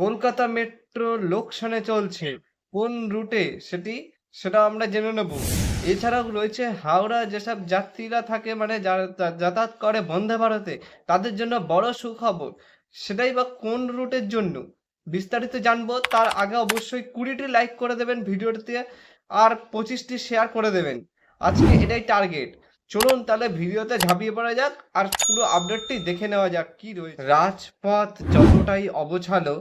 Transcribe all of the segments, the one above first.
Kolkata metro লোকসানে চলছে। কোন রুটে? সেটি, সেটা আমরা জেনে নেব। এছাড়াও রয়েছে হাওড়া, যেসব যাত্রীরা থাকে মানে যাতায়াত করে বন্ধে ভারতে, তাদের জন্য বড় সুখবর। সেটাই বা কোন রুটের জন্য? বিস্তারিত জানব, তার আগে অবশ্যই কুড়িটি লাইক করে দেবেন ভিডিওটিতে, আর পঁচিশটি শেয়ার করে দেবেন। আজকে এটাই টার্গেট। চলুন তাহলে ভিডিওতে ঝাঁপিয়ে পড়া যাক, আর পুরো আপডেটটি দেখে নেওয়া যাক, কি রয়েছে। রাজপথ যতটাই অবছালো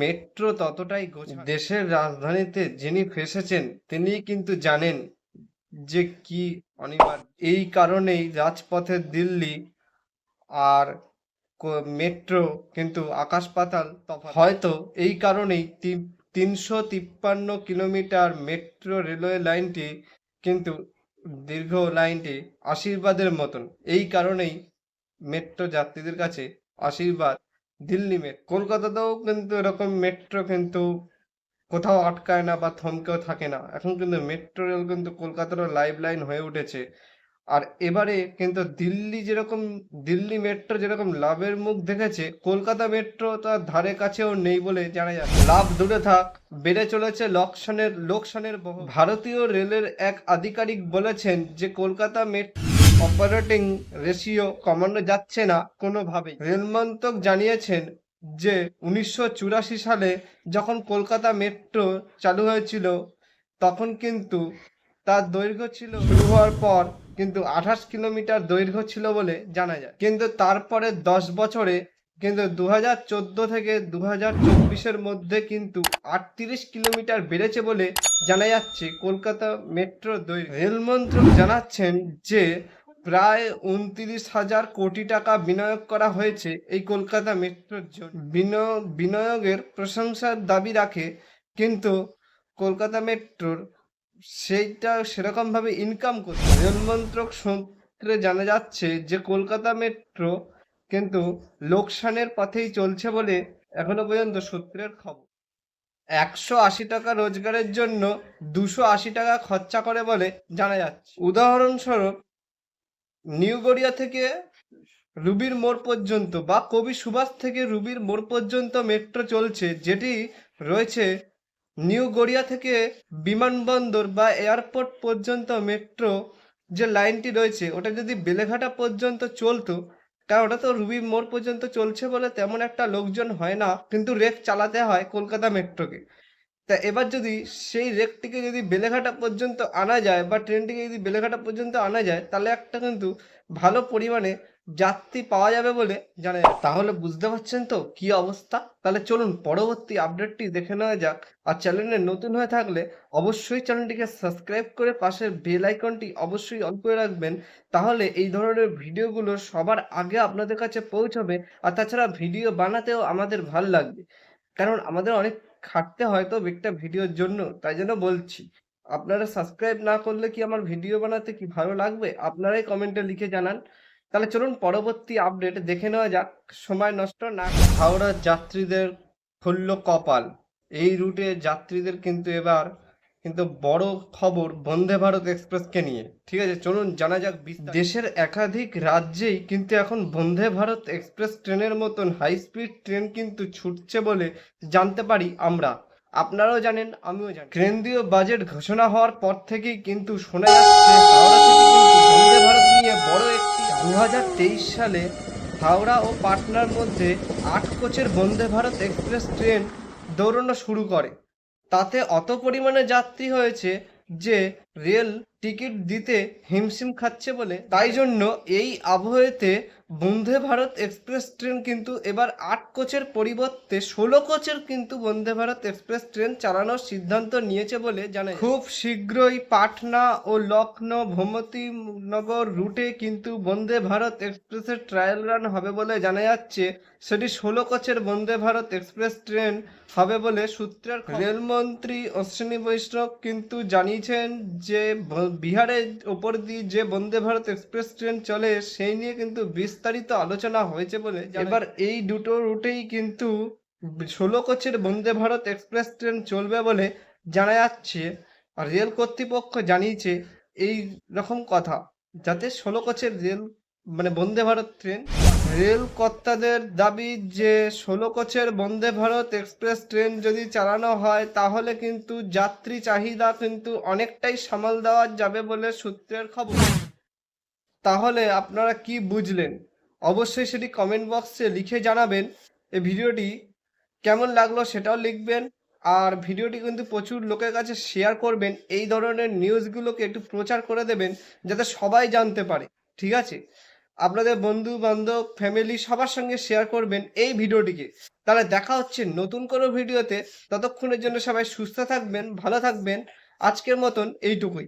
মেট্রো ততটাই দেশের রাজধানীতে যিনি ফেসেছেন তিনি কিন্তু জানেন যে কি অনিবার্য এই কারণেই রাজপথে দিল্লি আর মেট্রো কিন্তু আকাশ পাতাল হয়তো এই কারণেই তিনশো তিপ্পান্ন কিলোমিটার মেট্রো রেলওয়ে লাইনটি কিন্তু দীর্ঘ লাইনটি আশীর্বাদের মতন। এই কারণেই মেট্রো যাত্রীদের কাছে আশীর্বাদ দিল্লি মেট্রো কলকাতাতেও কিন্তু এরকম মেট্রো কিন্তু কোথাও আটকায় না বা থমকেও থাকে না। এখন কিন্তু মেট্রো রেল কিন্তু কলকাতারও লাইভ লাইন হয়ে উঠেছে। আর এবারে কিন্তু দিল্লি যেরকম, দিল্লি মেট্রো যেরকম লাভের মুখ দেখেছে, কলকাতা মেট্রো তার ধারে কাছেও নেই বলে জানা যায়। লাভ দূরে থাক, বেড়ে চলেছে লোকসানের লোকসানের ভারতীয় রেলের এক আধিকারিক বলেছেন যে কলকাতা মেট্রো অপারেটিং রেশিও কমানো যাচ্ছে না কোনোভাবেই। রেল মন্ত্রক জানিয়েছেন যে, উনিশশো চুরাশি সালে যখন কলকাতা মেট্রো চালু হয়েছিল, তখন কিন্তু তার দৈর্ঘ্য ছিল শুরু হওয়ার পর কিন্তু আঠাশ কিলোমিটার দৈর্ঘ্য ছিল বলে জানা যায়। কিন্তু তারপরে দশ বছরে কিন্তু দু হাজার চোদ্দ থেকে দু হাজার চব্বিশের মধ্যে কিন্তু আটত্রিশ কিলোমিটার বেড়েছে বলে জানা যাচ্ছে কলকাতা মেট্রো দৈর্ঘ্য। রেল মন্ত্রক জানাচ্ছেন যে প্রায় উনত্রিশ হাজার কোটি টাকা বিনিয়োগ করা হয়েছে এই কলকাতা মেট্রোর জন্য। বিনিয়োগ বিনিয়োগের প্রশংসার দাবি রাখে, কিন্তু কলকাতা মেট্রোর সেইটা সেরকমভাবে ইনকাম করছে রেল মন্ত্রক সূত্রে জানা যাচ্ছে যে, কলকাতা মেট্রো কিন্তু লোকসানের পথেই চলছে বলে এখনও পর্যন্ত সূত্রের খবর। একশো আশি টাকা রোজগারের জন্য দুশো আশি টাকা খরচা করে বলে জানা যাচ্ছে। উদাহরণস্বরূপ নিউ গড়িয়া থেকে রুবির মোড় পর্যন্ত বা কবি সুভাষ থেকে রুবির মোড় পর্যন্ত মেট্রো চলছে, যেটি রয়েছে নিউ গড়িয়া থেকে বিমানবন্দর বা এয়ারপোর্ট পর্যন্ত মেট্রো যে লাইনটি রয়েছে, ওটা যদি বেলেঘাটা পর্যন্ত চলতো তা ওটা তো রুবি মোড় পর্যন্ত চলছে বলে তেমন একটা লোকজন হয় না, কিন্তু রেক চালাতে হয় কলকাতা মেট্রোকে তা এবার যদি সেই রেকটিকে যদি বেলেঘাটা পর্যন্ত আনা যায় বা ট্রেনটিকে যদি বেলেঘাটা পর্যন্ত আনা যায়, তাহলে একটা কিন্তু ভালো পরিমাণে যাত্রী পাওয়া যাবে বলে জানা যায়। তাহলে বুঝতে পারছেন তো কি অবস্থা? তাহলে চলুন পরবর্তী আপডেটটি দেখে নেওয়া যাক। আর চ্যানেলে নতুন হয়ে থাকলে অবশ্যই চ্যানেলটিকে সাবস্ক্রাইব করে পাশের বেল আইকনটি অবশ্যই অন করে রাখবেন। তাহলে এই ধরনের ভিডিওগুলো সবার আগে আপনাদের কাছে পৌঁছবে। আর তাছাড়া ভিডিও বানাতেও আমাদের ভালো লাগবে। কারণ আমাদের অনেক খাটতে হয়তো একটা ভিডিওর জন্য, তাই জন্য বলছি। আপনারা সাবস্ক্রাইব না করলে কি আমার ভিডিও বানাতে কি ভালো লাগবে? আপনারাই কমেন্টে লিখে জানান। তাহলে চলুন পরবর্তী আপডেট দেখে নেওয়া যাক। সময় নষ্ট না। হাওড়ার যাত্রীদের খুলল কপাল। এই রুটে যাত্রীদের কিন্তু এবার কিন্তু বড় খবর বন্দে ভারত এক্সপ্রেসকে নিয়ে। ঠিক আছে চলুন জানা যাক দেশের একাধিক রাজ্যেই কিন্তু এখন বন্দে ভারত এক্সপ্রেস ট্রেনের মতন হাই স্পিড ট্রেন কিন্তু ছুটছে বলে জানতে পারি আমরা। আপনারাও জানেন আমিও জানি। কেন্দ্রীয় বাজেট ঘোষণা হওয়ার পর থেকেই কিন্তু শোনা যাচ্ছে হাওড়া থেকে কিন্তু বন্দে ভারত নিয়ে বড় একটি দু হাজার তেইশ সালে হাওড়া ও পাটনার মধ্যে আট কোচের বন্দে ভারত এক্সপ্রেস ট্রেন দৌড়ানো শুরু করে। তাতে অত পরিমাণে যাত্রী হয়েছে যে রেল টিকিট দিতে হিমশিম খাচ্ছে বলে। তাই জন্য এই আবহেতে বন্দে ভারত এক্সপ্রেস ট্রেন কিন্তু এবার আট কোচের পরিবর্তে ষোলো কোচের কিন্তু বন্দে ভারত এক্সপ্রেস ট্রেন চালানোর সিদ্ধান্ত নিয়েছে বলে জানা। খুব শীঘ্রই পাটনা ও লখনৌ ভূমতি নগর রুটে কিন্তু বন্দে ভারত এক্সপ্রেসের ট্রায়াল রান হবে বলে জানা যাচ্ছে। সেটি ষোলো কোচের বন্দে ভারত এক্সপ্রেস ট্রেন হবে বলে সূত্রের রেলমন্ত্রী অশ্বিনী বৈষ্ণব কিন্তু জানিয়েছেন যে বিহারের ওপর দিয়ে যে বন্দে ভারত এক্সপ্রেস ট্রেন চলে সেই নিয়ে কিন্তু বিস্তারিত আলোচনা হয়েছে বলে। এবার এই দুটো রুটেই কিন্তু ষোলো কোচের বন্দে ভারত এক্সপ্রেস ট্রেন চলবে বলে জানা যাচ্ছে। আর রেল কর্তৃপক্ষ জানিয়েছে এই রকম কথা যাতে ষোলো কোচের রেল মানে বন্দে ভারত ট্রেন। রেল কর্তাদের দাবি যে ষোলো কোচের বন্দে ভারত এক্সপ্রেস ট্রেন যদি চালানো হয়, তাহলে কিন্তু যাত্রী চাহিদা কিন্তু অনেকটাই সামাল দেওয়া যাবে বলে সূত্রের খবর। তাহলে আপনারা কি বুঝলেন? অবশ্যই সেটি কমেন্ট বক্সে লিখে জানাবেন এই ভিডিওটি কেমন লাগল সেটাও লিখবেন। আর ভিডিওটি কিন্তু প্রচুর লোকের কাছে শেয়ার করবেন, এই ধরনের নিউজগুলোকে একটু প্রচার করে দেবেন, যাতে সবাই জানতে পারে। ঠিক আছে? আপনাদের বন্ধু, বান্ধব ফ্যামিলি সবার সঙ্গে শেয়ার করবেন এই ভিডিওটিকে। তাহলে দেখা হচ্ছে নতুন কোনো ভিডিওতে। ততক্ষণের জন্য সবাই সুস্থ থাকবেন, ভালো থাকবেন। আজকের মতন এইটুকুই।